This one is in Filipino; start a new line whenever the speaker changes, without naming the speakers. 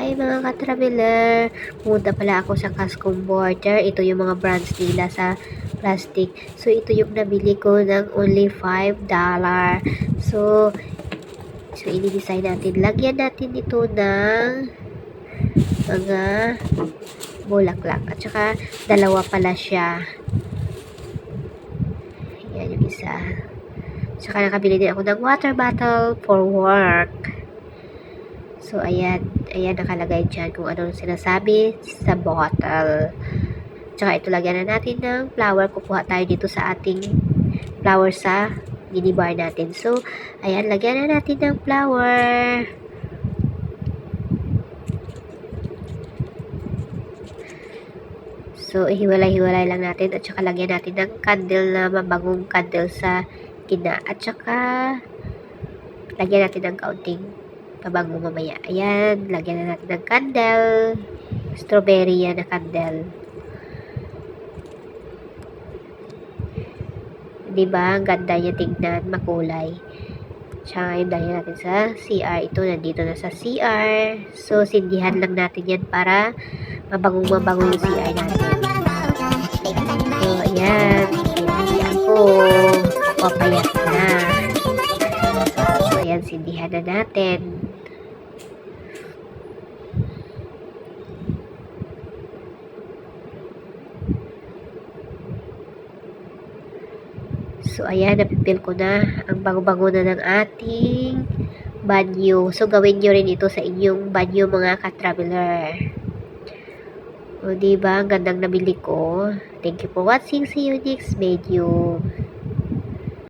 Hi mga ka-traveler! Pumunta pala ako sa Cascom Border. Ito yung mga brands nila sa plastic. So, ito yung nabili ko ng only $5. So, so ini-design natin. Lagyan natin ito ng mga bulaklak. At saka, dalawa pala siya. Yan yung isa. Tsaka nakabili din ako ng water bottle for work. So, ayan. Ayan, nakalagay dyan kung ano sinasabi sa bottle. Tsaka ito, lagyan na natin ng flower. Kukuha tayo dito sa ating flower sa minibar natin. So, ayan, lagyan na natin ng flower. So, ihiwalay-hiwalay lang natin at saka lagyan natin ng candle na mabagong candle sa gina. At saka, lagyan natin ng kaunting pabango mamaya. Ayan, lagyan na natin ng candle. Strawberry yan na candle. Diba? Ang ganda niya tingnan, makulay. Tsaka yung dahil natin sa CR. Ito, nandito na sa CR. So, sindihan lang natin yan para mabangong yung CR natin. So, ayan. Hindi ako. Papayat na. So, ayan, sindihan na natin. So, ayan, napipil ko na ang bango-bango na ng ating banyo. So, gawin nyo rin ito sa inyong banyo mga ka-traveler. O, diba? Ang gandang nabili ko. Thank you for watching. See you next video.